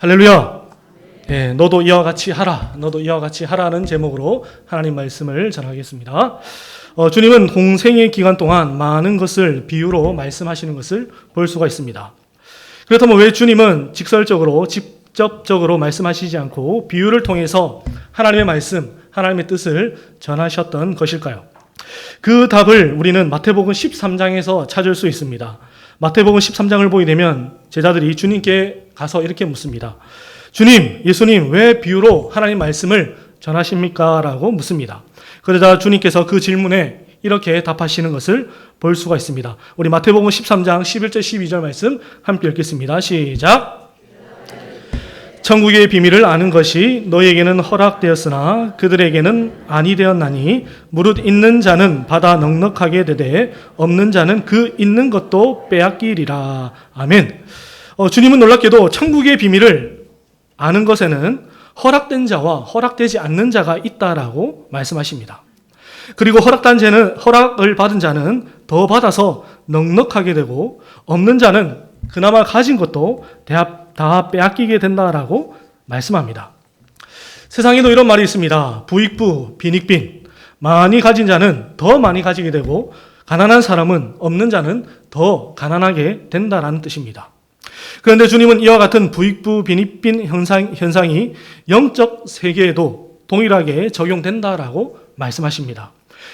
할렐루야. 예, 너도 이와 같이 하라. 너도 이와 같이 하라는 제목으로 하나님 말씀을 전하겠습니다. 어, 주님은 공생의 기간 동안 많은 것을 비유로 말씀하시는 것을 볼 수가 있습니다. 그렇다면 왜 주님은 직설적으로 직접적으로 말씀하시지 않고 비유를 통해서 하나님의 말씀, 하나님의 뜻을 전하셨던 것일까요? 그 답을 우리는 마태복음 13장에서 찾을 수 있습니다. 마태복음 13장을 보게 되면 제자들이 주님께 가서 이렇게 묻습니다. 주님, 예수님, 왜 비유로 하나님 말씀을 전하십니까? 라고 묻습니다. 그러자 주님께서 그 질문에 이렇게 답하시는 것을 볼 수가 있습니다. 우리 마태복음 13장 11절 12절 말씀 함께 읽겠습니다. 시작. 천국의 비밀을 아는 것이 너에게는 허락되었으나 그들에게는 아니 되었나니 무릇 있는 자는 받아 넉넉하게 되되 없는 자는 그 있는 것도 빼앗기리라. 아멘. 어, 주님은 놀랍게도 천국의 비밀을 아는 것에는 허락된 자와 허락되지 않는 자가 있다라고 말씀하십니다. 그리고 허락된 자는 허락을 받은 자는 더 받아서 넉넉하게 되고 없는 자는 그나마 가진 것도 다 다 빼앗기게 된다라고 말씀합니다. 세상에도 이런 말이 있습니다. 부익부 빈익빈 많이 가진 자는 더 많이 가지게 되고 가난한 사람은 없는 자는 더 가난하게 된다라는 뜻입니다. 그런데 주님은 이와 같은 부익부 빈익빈 현상, 현상이 영적 세계에도 동일하게 적용된다라고 말씀하십니다.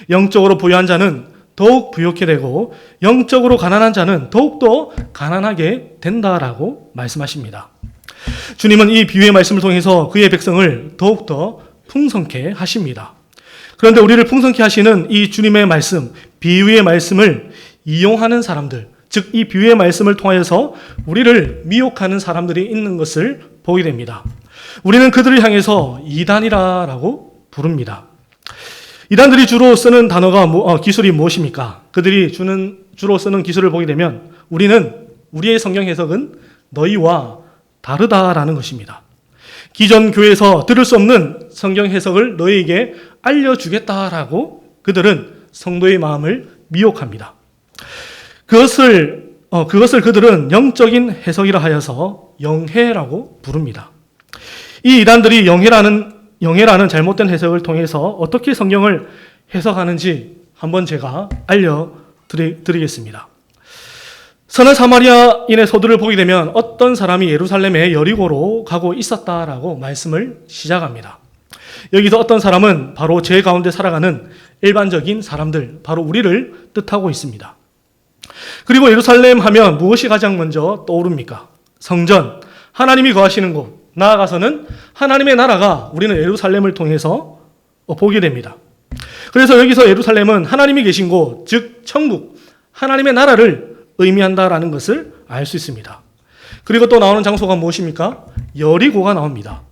영적으로 부유한 자는 더욱 부욕해 되고 영적으로 가난한 자는 더욱더 가난하게 된다라고 말씀하십니다. 주님은 이 비유의 말씀을 통해서 그의 백성을 더욱더 풍성케 하십니다. 그런데 우리를 풍성케 하시는 이 주님의 말씀, 비유의 말씀을 이용하는 사람들, 즉 이 비유의 말씀을 통하여서 우리를 미혹하는 사람들이 있는 것을 보게 됩니다. 우리는 그들을 향해서 이단이라고 부릅니다. 이단들이 주로 쓰는 단어가 뭐, 어, 기술이 무엇입니까? 그들이 주는 주로 쓰는 기술을 보게 되면 우리는 우리의 성경 해석은 너희와 다르다라는 것입니다. 기존 교회에서 들을 수 없는 성경 해석을 너희에게 알려주겠다라고 그들은 성도의 마음을 미혹합니다. 그것을 어, 그것을 그들은 영적인 해석이라 하여서 영해라고 부릅니다. 이 이단들이 영해라는 영해라는 잘못된 해석을 통해서 어떻게 성경을 해석하는지 한번 제가 알려드리겠습니다. 선한 사마리아인의 서두를 보게 되면 어떤 사람이 예루살렘의 여리고로 가고 있었다라고 말씀을 시작합니다. 여기서 어떤 사람은 바로 제 가운데 살아가는 일반적인 사람들, 바로 우리를 뜻하고 있습니다. 그리고 예루살렘 하면 무엇이 가장 먼저 떠오릅니까? 성전, 하나님이 거하시는 곳, 나아가서는 하나님의 나라가 우리는 예루살렘을 통해서 보게 됩니다. 그래서 여기서 예루살렘은 하나님이 계신 곳, 즉 천국, 하나님의 나라를 의미한다라는 것을 알 수 있습니다. 그리고 또 나오는 장소가 무엇입니까? 여리고가 나옵니다.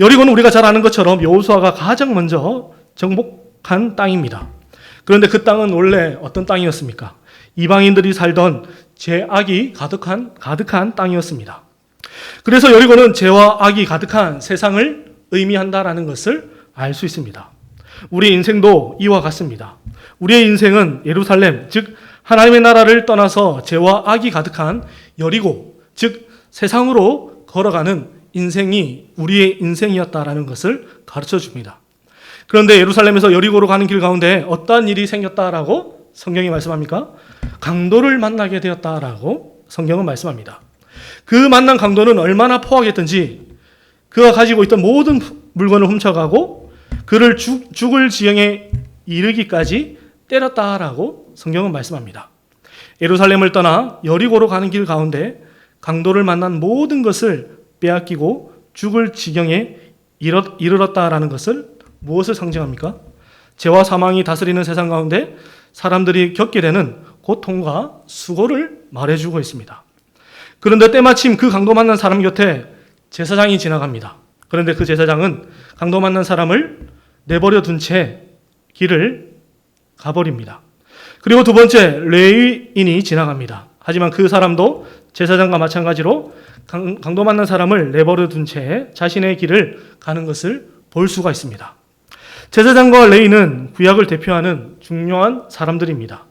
여리고는 우리가 잘 아는 것처럼 여호수아가 가장 먼저 정복한 땅입니다. 그런데 그 땅은 원래 어떤 땅이었습니까? 이방인들이 살던 죄악이 가득한 가득한 땅이었습니다. 그래서 여리고는 죄와 악이 가득한 세상을 의미한다라는 것을 알 수 있습니다. 우리 인생도 이와 같습니다. 우리의 인생은 예루살렘, 즉 하나님의 나라를 떠나서 죄와 악이 가득한 여리고, 즉 세상으로 걸어가는 인생이 우리의 인생이었다라는 것을 가르쳐 줍니다. 그런데 예루살렘에서 여리고로 가는 길 가운데 어떠한 일이 생겼다라고 성경이 말씀합니까? 강도를 만나게 되었다라고 성경은 말씀합니다. 그 만난 강도는 얼마나 포악했던지 그가 가지고 있던 모든 물건을 훔쳐가고 그를 죽, 죽을 지경에 이르기까지 때렸다라고 성경은 말씀합니다. 예루살렘을 떠나 여리고로 가는 길 가운데 강도를 만난 모든 것을 빼앗기고 죽을 지경에 이르렀다라는 것을 무엇을 상징합니까? 죄와 사망이 다스리는 세상 가운데 사람들이 겪게 되는 고통과 수고를 말해주고 있습니다. 그런데 때마침 그 강도 만난 사람 곁에 제사장이 지나갑니다. 그런데 그 제사장은 강도 만난 사람을 내버려 둔 채 길을 가버립니다. 그리고 두 번째 레위인이 지나갑니다. 하지만 그 사람도 제사장과 마찬가지로 강도 만난 사람을 내버려 둔 채 자신의 길을 가는 것을 볼 수가 있습니다. 제사장과 레위는 구약을 대표하는 중요한 사람들입니다.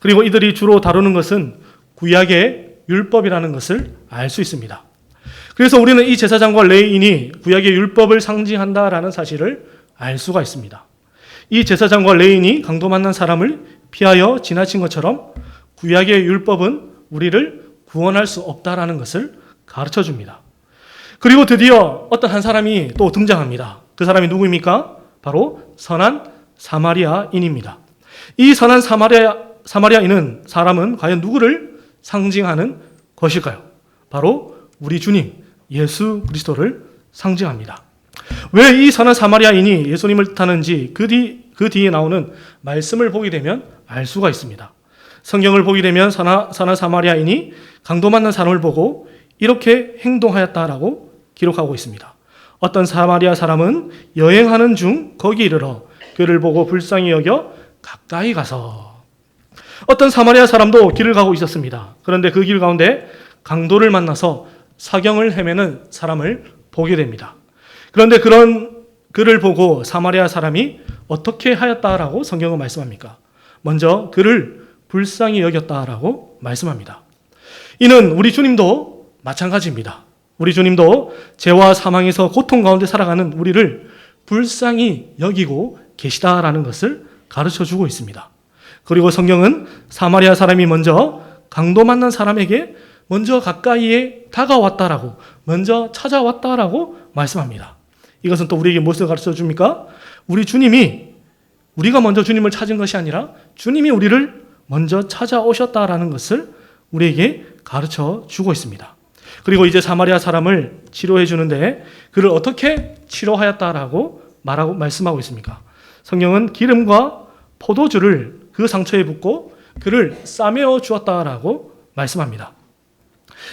그리고 이들이 주로 다루는 것은 구약의 율법이라는 것을 알 수 있습니다. 그래서 우리는 이 제사장과 레인이 구약의 율법을 상징한다라는 사실을 알 수가 있습니다. 이 제사장과 레인이 강도 만난 사람을 피하여 지나친 것처럼 구약의 율법은 우리를 구원할 수 없다라는 것을 가르쳐 줍니다. 그리고 드디어 어떤 한 사람이 또 등장합니다. 그 사람이 누구입니까? 바로 선한 사마리아인입니다. 이 선한 사마리아, 사마리아인은 사람은 과연 누구를 상징하는 것일까요? 바로 우리 주님 예수 그리스도를 상징합니다. 왜 이 선한 사마리아인이 예수님을 뜻하는지 그, 뒤, 그 뒤에 나오는 말씀을 보게 되면 알 수가 있습니다. 성경을 보게 되면 선한, 선한 사마리아인이 강도 만난 사람을 보고 이렇게 행동하였다라고 기록하고 있습니다. 어떤 사마리아 사람은 여행하는 중 거기 이르러 그를 보고 불쌍히 여겨 가까이 가서 어떤 사마리아 사람도 길을 가고 있었습니다. 그런데 그 길 가운데 강도를 만나서 사경을 헤매는 사람을 보게 됩니다. 그런데 그런 그를 보고 사마리아 사람이 어떻게 하였다라고 성경은 말씀합니까? 먼저 그를 불쌍히 여겼다라고 말씀합니다. 이는 우리 주님도 마찬가지입니다. 우리 주님도 죄와 사망에서 고통 가운데 살아가는 우리를 불쌍히 여기고 계시다라는 것을 가르쳐 주고 있습니다. 그리고 성경은 사마리아 사람이 먼저 강도 만난 사람에게 먼저 가까이에 다가왔다라고 먼저 찾아왔다라고 말씀합니다. 이것은 또 우리에게 무엇을 가르쳐 줍니까? 우리 주님이 우리가 먼저 주님을 찾은 것이 아니라 주님이 우리를 먼저 찾아오셨다라는 것을 우리에게 가르쳐 주고 있습니다. 그리고 이제 사마리아 사람을 치료해 주는데 그를 어떻게 치료하였다라고 말하고 말씀하고 있습니까? 성경은 기름과 포도주를 그 상처에 붓고 그를 싸매어 주었다라고 말씀합니다.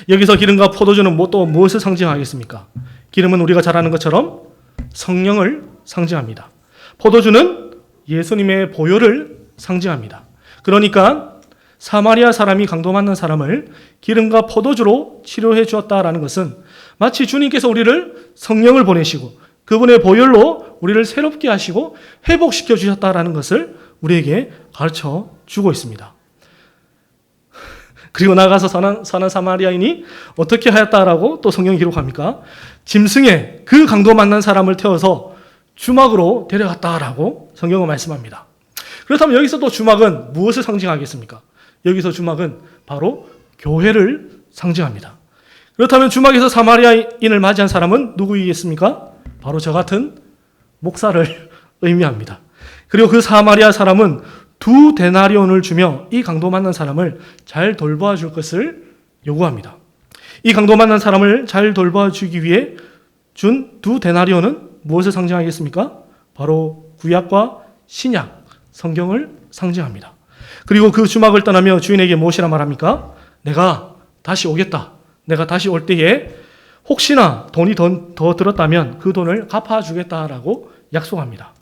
여기서 기름과 포도주는 뭐또 무엇을 상징하겠습니까? 기름은 우리가 잘 아는 것처럼 성령을 상징합니다. 포도주는 예수님의 보혈을 상징합니다. 그러니까 사마리아 사람이 강도 맞는 사람을 기름과 포도주로 치료해 주었다라는 것은 마치 주님께서 우리를 성령을 보내시고 그분의 보혈로 우리를 새롭게 하시고 회복시켜 주셨다라는 것을 우리에게 가르쳐 주고 있습니다. 그리고 나가서 선한, 선한 사마리아인이 어떻게 하였다라고 또 성경이 기록합니까? 짐승에 그 강도 만난 사람을 태워서 주막으로 데려갔다라고 성경은 말씀합니다. 그렇다면 여기서 또 주막은 무엇을 상징하겠습니까? 여기서 주막은 바로 교회를 상징합니다. 그렇다면 주막에서 사마리아인을 맞이한 사람은 누구이겠습니까? 바로 저 같은 목사를 의미합니다. 그리고 그 사마리아 사람은 두 데나리온을 주며 이 강도 만난 사람을 잘 돌봐 줄 것을 요구합니다. 이 강도 만난 사람을 잘 돌봐 주기 위해 준 두 데나리온은 무엇을 상징하겠습니까? 바로 구약과 신약, 성경을 상징합니다. 그리고 그 주막을 떠나며 주인에게 무엇이라 말합니까? 내가 다시 오겠다. 내가 다시 올 때에 혹시나 돈이 더, 더 들었다면 그 돈을 갚아주겠다라고 약속합니다.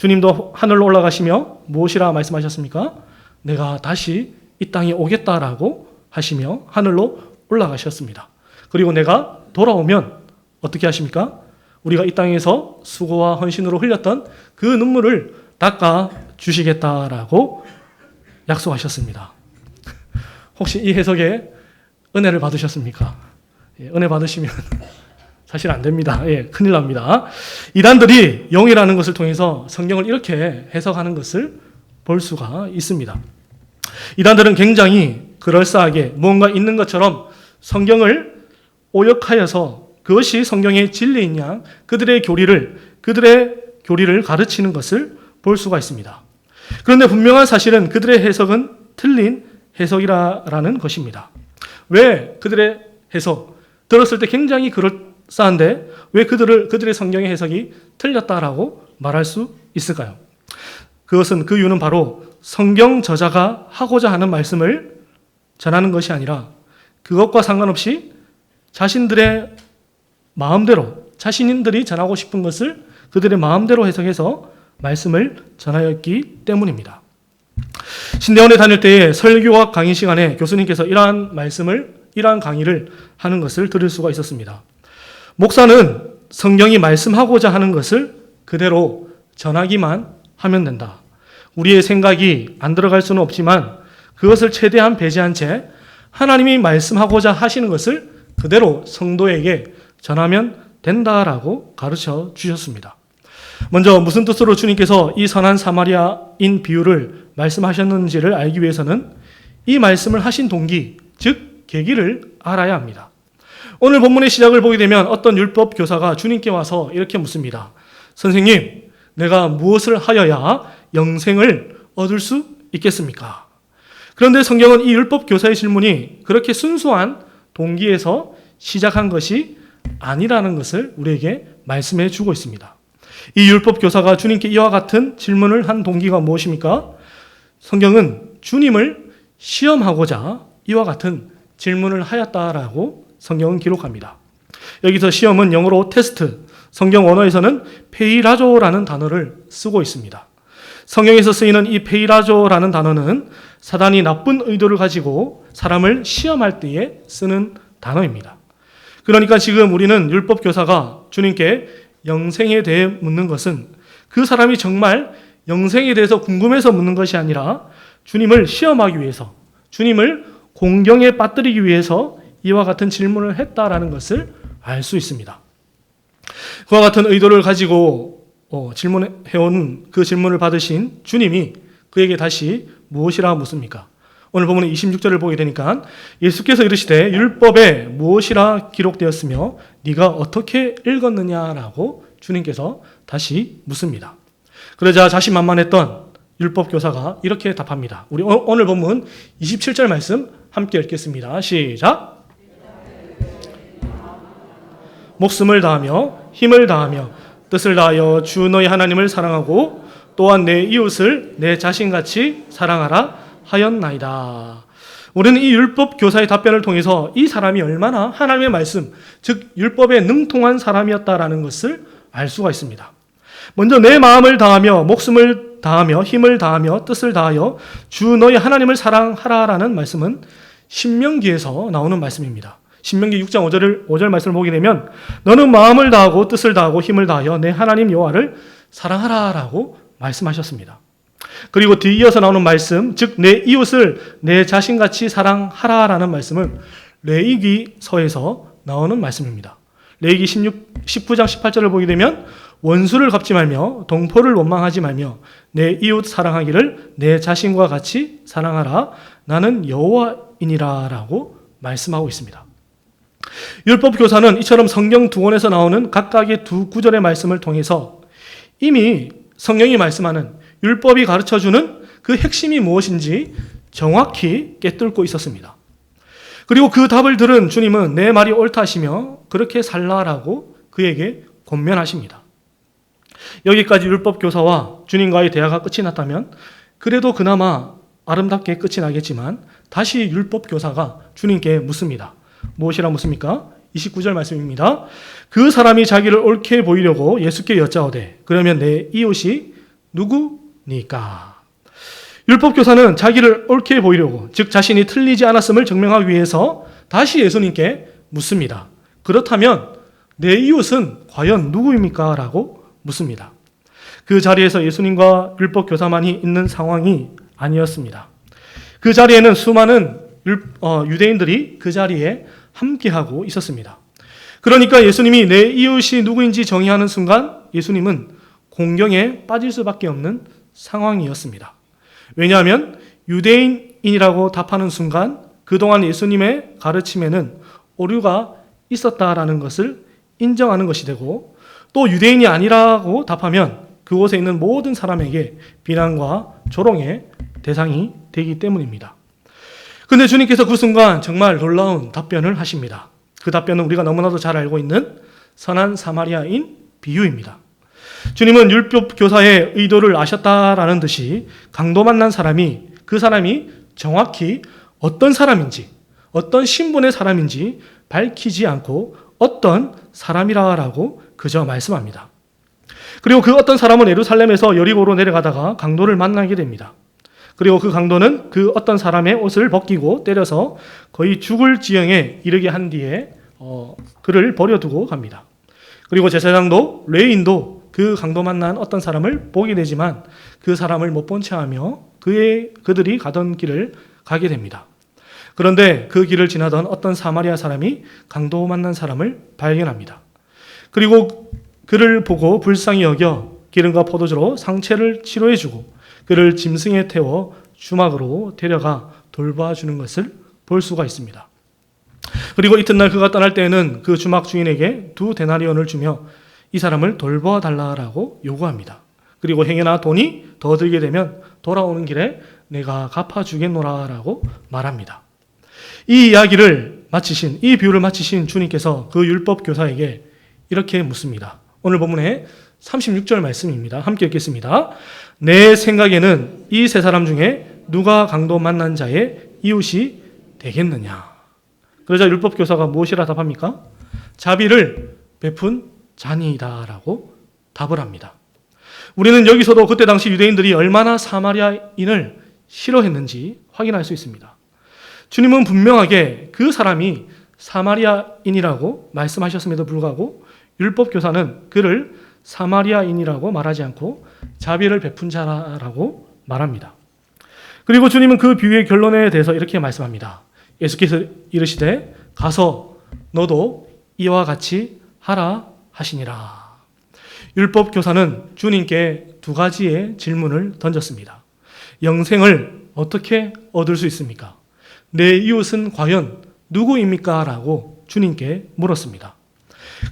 주님도 하늘로 올라가시며 무엇이라 말씀하셨습니까? 내가 다시 이 땅에 오겠다라고 하시며 하늘로 올라가셨습니다. 그리고 내가 돌아오면 어떻게 하십니까? 우리가 이 땅에서 수고와 헌신으로 흘렸던 그 눈물을 닦아 주시겠다라고 약속하셨습니다. 혹시 이 해석에 은혜를 받으셨습니까? 예, 은혜 받으시면 사실 안 됩니다. 예, 큰일 납니다. 이단들이 영이라는 것을 통해서 성경을 이렇게 해석하는 것을 볼 수가 있습니다. 이단들은 굉장히 그럴싸하게 뭔가 있는 것처럼 성경을 오역하여서 그것이 성경의 진리인 양 그들의 교리를 그들의 교리를 가르치는 것을 볼 수가 있습니다. 그런데 분명한 사실은 그들의 해석은 틀린 해석이라는 것입니다. 왜 그들의 해석 들었을 때 굉장히 그럴 싸한데 왜 그들을 그들의 성경의 해석이 틀렸다라고 말할 수 있을까요? 그것은 그 이유는 바로 성경 저자가 하고자 하는 말씀을 전하는 것이 아니라 그것과 상관없이 자신들의 마음대로 자신들이 전하고 싶은 것을 그들의 마음대로 해석해서 말씀을 전하였기 때문입니다. 신대원에 다닐 때에 설교학 강의 시간에 교수님께서 이러한 말씀을 이러한 강의를 하는 것을 들을 수가 있었습니다. 목사는 성경이 말씀하고자 하는 것을 그대로 전하기만 하면 된다. 우리의 생각이 안 들어갈 수는 없지만 그것을 최대한 배제한 채 하나님이 말씀하고자 하시는 것을 그대로 성도에게 전하면 된다라고 가르쳐 주셨습니다. 먼저 무슨 뜻으로 주님께서 이 선한 사마리아인 비유를 말씀하셨는지를 알기 위해서는 이 말씀을 하신 동기, 즉 계기를 알아야 합니다. 오늘 본문의 시작을 보게 되면 어떤 율법 교사가 주님께 와서 이렇게 묻습니다. 선생님, 내가 무엇을 하여야 영생을 얻을 수 있겠습니까? 그런데 성경은 이 율법 교사의 질문이 그렇게 순수한 동기에서 시작한 것이 아니라는 것을 우리에게 말씀해 주고 있습니다. 이 율법 교사가 주님께 이와 같은 질문을 한 동기가 무엇입니까? 성경은 주님을 시험하고자 이와 같은 질문을 하였다라고 성경은 기록합니다. 여기서 시험은 영어로 테스트, 성경 언어에서는 페이라조라는 단어를 쓰고 있습니다. 성경에서 쓰이는 이 페이라조라는 단어는 사단이 나쁜 의도를 가지고 사람을 시험할 때에 쓰는 단어입니다. 그러니까 지금 우리는 율법 교사가 주님께 영생에 대해 묻는 것은 그 사람이 정말 영생에 대해서 궁금해서 묻는 것이 아니라 주님을 시험하기 위해서 주님을 공경에 빠뜨리기 위해서 이와 같은 질문을 했다라는 것을 알 수 있습니다. 그와 같은 의도를 가지고 어, 질문해온 그 질문을 받으신 주님이 그에게 다시 무엇이라 묻습니까? 오늘 보면 26절을 보게 되니까 예수께서 이르시되 율법에 무엇이라 기록되었으며 네가 어떻게 읽었느냐라고 주님께서 다시 묻습니다. 그러자 자신만만했던 율법 교사가 이렇게 답합니다. 우리 오- 오늘 본문 27절 말씀 함께 읽겠습니다. 시작. 목숨을 다하며 힘을 다하며 뜻을 다하여 주 너희 하나님을 사랑하고 또한 내 이웃을 내 자신같이 사랑하라 하였나이다. 우리는 이 율법 교사의 답변을 통해서 이 사람이 얼마나 하나님의 말씀, 즉 율법에 능통한 사람이었다라는 것을 알 수가 있습니다. 먼저 내 마음을 다하며 목숨을 다하며 힘을 다하며 뜻을 다하여 주 너희 하나님을 사랑하라라는 말씀은 신명기에서 나오는 말씀입니다. 신명기 6장 5절 5절 말씀을 보게 되면 너는 마음을 다하고 뜻을 다하고 힘을 다하여 내 하나님 여호와를 사랑하라라고 말씀하셨습니다. 그리고 뒤이어서 나오는 말씀, 즉 내 이웃을 내 자신같이 사랑하라라는 말씀은 레이기서에서 나오는 말씀입니다. 레이기 16, 19장 18절을 보게 되면 원수를 갚지 말며 동포를 원망하지 말며 내 이웃 사랑하기를 내 자신과 같이 사랑하라 나는 여호와이니라라고 말씀하고 있습니다. 율법 교사는 이처럼 성경 두 권에서 나오는 각각의 두 구절의 말씀을 통해서 이미 성경이 말씀하는 율법이 가르쳐 주는 그 핵심이 무엇인지 정확히 깨뚫고 있었습니다. 그리고 그 답을 들은 주님은 내 말이 옳다시며 그렇게 살라라고 그에게 권면하십니다. 여기까지 율법 교사와 주님과의 대화가 끝이 났다면 그래도 그나마 아름답게 끝이 나겠지만 다시 율법 교사가 주님께 묻습니다. 무엇이라 묻습니까? 29절 말씀입니다. 그 사람이 자기를 옳게 보이려고 예수께 여짜오되 그러면 내 이웃이 누구니까? 율법 교사는 자기를 옳게 보이려고 즉 자신이 틀리지 않았음을 증명하기 위해서 다시 예수님께 묻습니다. 그렇다면 내 이웃은 과연 누구입니까? 라고 묻습니다. 그 자리에서 예수님과 율법 교사만이 있는 상황이 아니었습니다. 그 자리에는 수많은 유대인들이 그 자리에 함께하고 있었습니다. 그러니까 예수님이 내 이웃이 누구인지 정의하는 순간 예수님은 공경에 빠질 수밖에 없는 상황이었습니다. 왜냐하면 유대인이라고 답하는 순간 그동안 예수님의 가르침에는 오류가 있었다라는 것을 인정하는 것이 되고 또 유대인이 아니라고 답하면 그곳에 있는 모든 사람에게 비난과 조롱의 대상이 되기 때문입니다. 근데 주님께서 그 순간 정말 놀라운 답변을 하십니다. 그 답변은 우리가 너무나도 잘 알고 있는 선한 사마리아인 비유입니다. 주님은 율법 교사의 의도를 아셨다라는 듯이 강도 만난 사람이 그 사람이 정확히 어떤 사람인지 어떤 신분의 사람인지 밝히지 않고 어떤 사람이라라고 그저 말씀합니다. 그리고 그 어떤 사람은 예루살렘에서 여리고로 내려가다가 강도를 만나게 됩니다. 그리고 그 강도는 그 어떤 사람의 옷을 벗기고 때려서 거의 죽을 지경에 이르게 한 뒤에 어, 그를 버려두고 갑니다. 그리고 제사장도 레인도 그 강도 만난 어떤 사람을 보게 되지만 그 사람을 못 본 채하며 그의 그들이 가던 길을 가게 됩니다. 그런데 그 길을 지나던 어떤 사마리아 사람이 강도 만난 사람을 발견합니다. 그리고 그를 보고 불쌍히 여겨 기름과 포도주로 상처를 치료해주고 그를 짐승에 태워 주막으로 데려가 돌봐주는 것을 볼 수가 있습니다. 그리고 이튿날 그가 떠날 때에는 그 주막 주인에게 두 데나리온을 주며 이 사람을 돌봐달라고 요구합니다. 그리고 행여나 돈이 더 들게 되면 돌아오는 길에 내가 갚아주겠노라라고 말합니다. 이 이야기를 마치신 이 비유를 마치신 주님께서 그 율법 교사에게 이렇게 묻습니다. 오늘 본문의 36절 말씀입니다. 함께 읽겠습니다. 내 생각에는 이 세 사람 중에 누가 강도 만난 자의 이웃이 되겠느냐? 그러자 율법 교사가 무엇이라 답합니까? 자비를 베푼 자니이다라고 답을 합니다. 우리는 여기서도 그때 당시 유대인들이 얼마나 사마리아인을 싫어했는지 확인할 수 있습니다. 주님은 분명하게 그 사람이 사마리아인이라고 말씀하셨음에도 불구하고 율법 교사는 그를 사마리아인이라고 말하지 않고 자비를 베푼 자라고 말합니다. 그리고 주님은 그 비유의 결론에 대해서 이렇게 말씀합니다. 예수께서 이르시되 가서 너도 이와 같이 하라 하시니라. 율법 교사는 주님께 두 가지의 질문을 던졌습니다. 영생을 어떻게 얻을 수 있습니까? 내 이웃은 과연 누구입니까? 라고 주님께 물었습니다.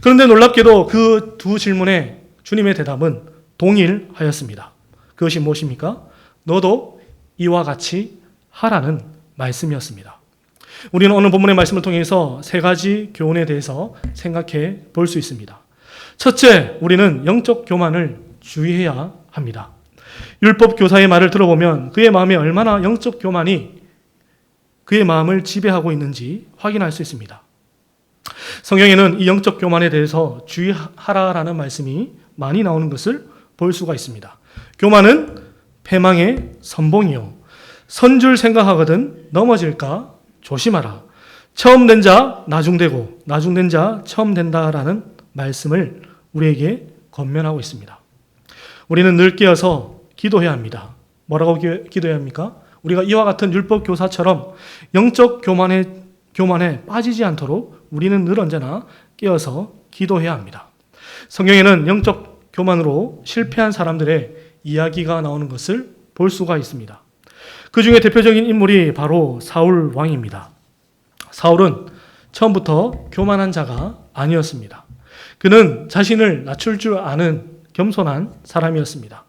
그런데 놀랍게도 그 두 질문에 주님의 대답은 동일하였습니다. 그것이 무엇입니까? 너도 이와 같이 하라는 말씀이었습니다. 우리는 오늘 본문의 말씀을 통해서 세 가지 교훈에 대해서 생각해 볼 수 있습니다. 첫째, 우리는 영적 교만을 주의해야 합니다. 율법 교사의 말을 들어보면 그의 마음에 얼마나 영적 교만이 그의 마음을 지배하고 있는지 확인할 수 있습니다. 성경에는 이 영적 교만에 대해서 주의하라라는 말씀이 많이 나오는 것을 볼 수가 있습니다. 교만은 패망의 선봉이요. 선줄 생각하거든 넘어질까 조심하라. 처음 된 자 나중되고 나중된 자 처음 된다라는 말씀을 우리에게 건면하고 있습니다. 우리는 늘 깨어서 기도해야 합니다. 뭐라고 기도해야 합니까? 우리가 이와 같은 율법 교사처럼 영적 교만에 교만에 빠지지 않도록 우리는 늘 언제나 깨어서 기도해야 합니다. 성경에는 영적 교만으로 실패한 사람들의 이야기가 나오는 것을 볼 수가 있습니다. 그 중에 대표적인 인물이 바로 사울 왕입니다. 사울은 처음부터 교만한 자가 아니었습니다. 그는 자신을 낮출 줄 아는 겸손한 사람이었습니다.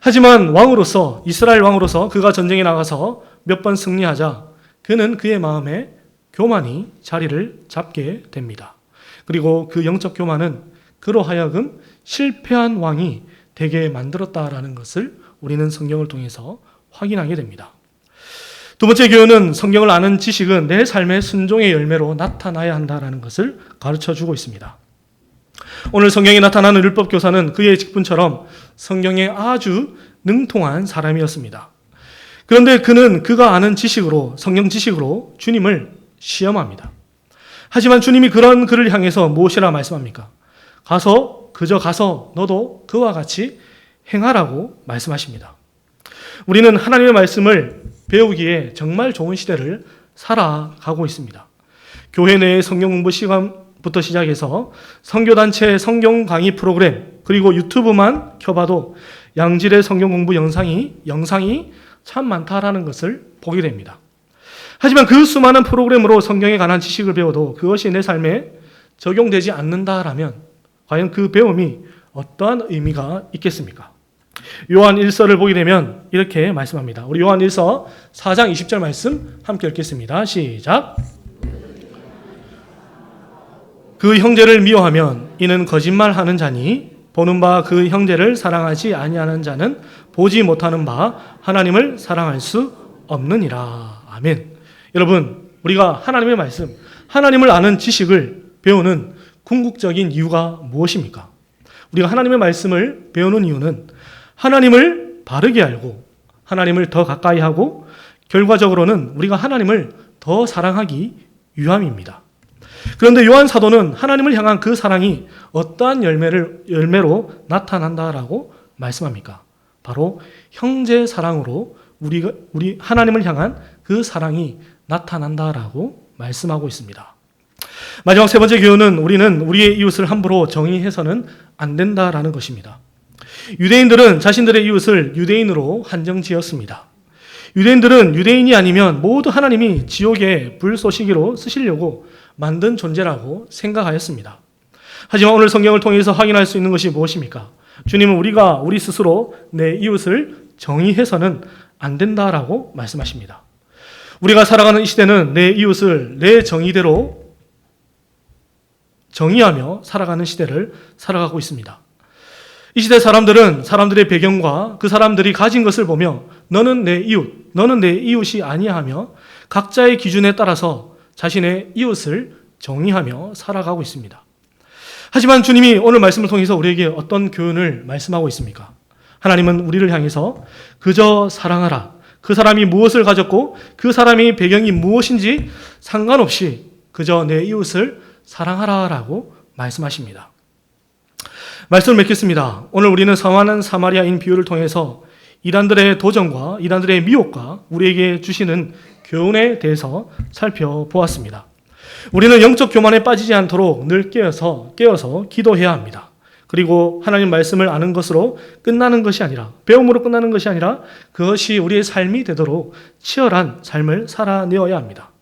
하지만 왕으로서 이스라엘 왕으로서 그가 전쟁에 나가서 몇 번 승리하자 그는 그의 마음에 교만이 자리를 잡게 됩니다. 그리고 그 영적 교만은 그로 하여금 실패한 왕이 되게 만들었다라는 것을 우리는 성경을 통해서 확인하게 됩니다. 두 번째 교훈은 성경을 아는 지식은 내 삶의 순종의 열매로 나타나야 한다라는 것을 가르쳐 주고 있습니다. 오늘 성경에 나타나는 율법 교사는 그의 직분처럼 성경에 아주 능통한 사람이었습니다. 그런데 그는 그가 아는 지식으로 성경 지식으로 주님을 시험합니다. 하지만 주님이 그런 그를 향해서 무엇이라 말씀합니까? 가서 그저 가서 너도 그와 같이 행하라고 말씀하십니다. 우리는 하나님의 말씀을 배우기에 정말 좋은 시대를 살아가고 있습니다. 교회 내의 성경 공부 시간부터 시작해서 성교단체 성경 강의 프로그램 그리고 유튜브만 켜봐도 양질의 성경 공부 영상이 영상이 참 많다라는 것을 보게 됩니다. 하지만 그 수많은 프로그램으로 성경에 관한 지식을 배워도 그것이 내 삶에 적용되지 않는다라면 과연 그 배움이 어떠한 의미가 있겠습니까? 요한 1서를 보게 되면 이렇게 말씀합니다. 우리 요한 1서 4장 20절 말씀 함께 읽겠습니다. 시작. 그 형제를 미워하면 이는 거짓말하는 자니 보는 바 그 형제를 사랑하지 아니하는 자는 보지 못하는 바 하나님을 사랑할 수 없느니라. 아멘. 여러분, 우리가 하나님의 말씀, 하나님을 아는 지식을 배우는 궁극적인 이유가 무엇입니까? 우리가 하나님의 말씀을 배우는 이유는 하나님을 바르게 알고 하나님을 더 가까이 하고 결과적으로는 우리가 하나님을 더 사랑하기 위함입니다. 그런데 요한 사도는 하나님을 향한 그 사랑이 어떠한 열매를 열매로 나타난다라고 말씀합니까? 바로 형제 사랑으로 우리가 우리 하나님을 향한 그 사랑이 나타난다라고 말씀하고 있습니다. 마지막 세 번째 교훈은 우리는 우리의 이웃을 함부로 정의해서는 안 된다라는 것입니다. 유대인들은 자신들의 이웃을 유대인으로 한정 지었습니다. 유대인들은 유대인이 아니면 모두 하나님이 지옥의 불쏘시기로 쓰시려고 만든 존재라고 생각하였습니다. 하지만 오늘 성경을 통해서 확인할 수 있는 것이 무엇입니까? 주님은 우리가 우리 스스로 내 이웃을 정의해서는 안 된다라고 말씀하십니다. 우리가 살아가는 이 시대는 내 이웃을 내 정의대로 정의하며 살아가는 시대를 살아가고 있습니다. 이 시대 사람들은 사람들의 배경과 그 사람들이 가진 것을 보며 너는 내 이웃, 너는 내 이웃이 아니하며 각자의 기준에 따라서 자신의 이웃을 정의하며 살아가고 있습니다. 하지만 주님이 오늘 말씀을 통해서 우리에게 어떤 교훈을 말씀하고 있습니까? 하나님은 우리를 향해서 그저 사랑하라. 그 사람이 무엇을 가졌고 그 사람의 배경이 무엇인지 상관없이 그저 내 이웃을 사랑하라라고 말씀하십니다. 말씀을 맺겠습니다. 오늘 우리는 성하는 사마리아인 비유를 통해서 이단들의 도전과 이단들의 미혹과 우리에게 주시는 교훈에 대해서 살펴보았습니다. 우리는 영적 교만에 빠지지 않도록 늘 깨어서 깨어서 기도해야 합니다. 그리고 하나님 말씀을 아는 것으로 끝나는 것이 아니라 배움으로 끝나는 것이 아니라 그것이 우리의 삶이 되도록 치열한 삶을 살아내어야 합니다.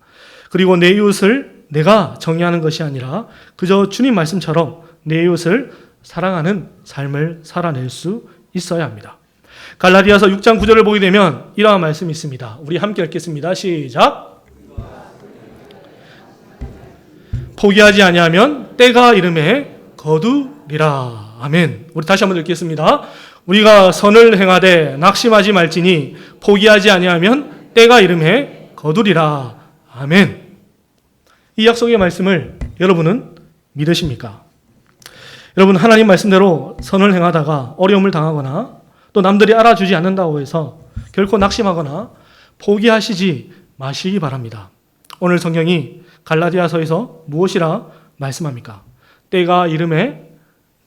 그리고 내 이웃을 내가 정의하는 것이 아니라 그저 주님 말씀처럼 내 이웃을 사랑하는 삶을 살아낼 수 있어야 합니다. 갈라디아서 6장 9절을 보게 되면 이러한 말씀이 있습니다. 우리 함께 읽겠습니다. 시작. 포기하지 아니하면 때가 이름에 거두리라. 아멘. 우리 다시 한번 읽겠습니다. 우리가 선을 행하되 낙심하지 말지니 포기하지 아니하면 때가 이름에 거두리라. 아멘. 이 약속의 말씀을 여러분은 믿으십니까? 여러분 하나님 말씀대로 선을 행하다가 어려움을 당하거나 또 남들이 알아주지 않는다고 해서 결코 낙심하거나 포기하시지 마시기 바랍니다. 오늘 성경이 갈라디아서에서 무엇이라 말씀합니까? 때가 이름에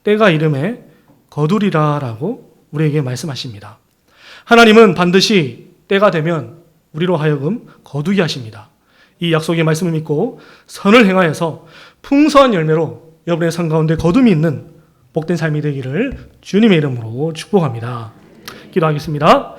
때가 이름에 거두리라라고 우리에게 말씀하십니다. 하나님은 반드시 때가 되면 우리로 하여금 거두게 하십니다. 이 약속의 말씀을 믿고 선을 행하여서 풍성한 열매로 여러분의 삶 가운데 거둠이 있는 복된 삶이 되기를 주님의 이름으로 축복합니다. 기도하겠습니다.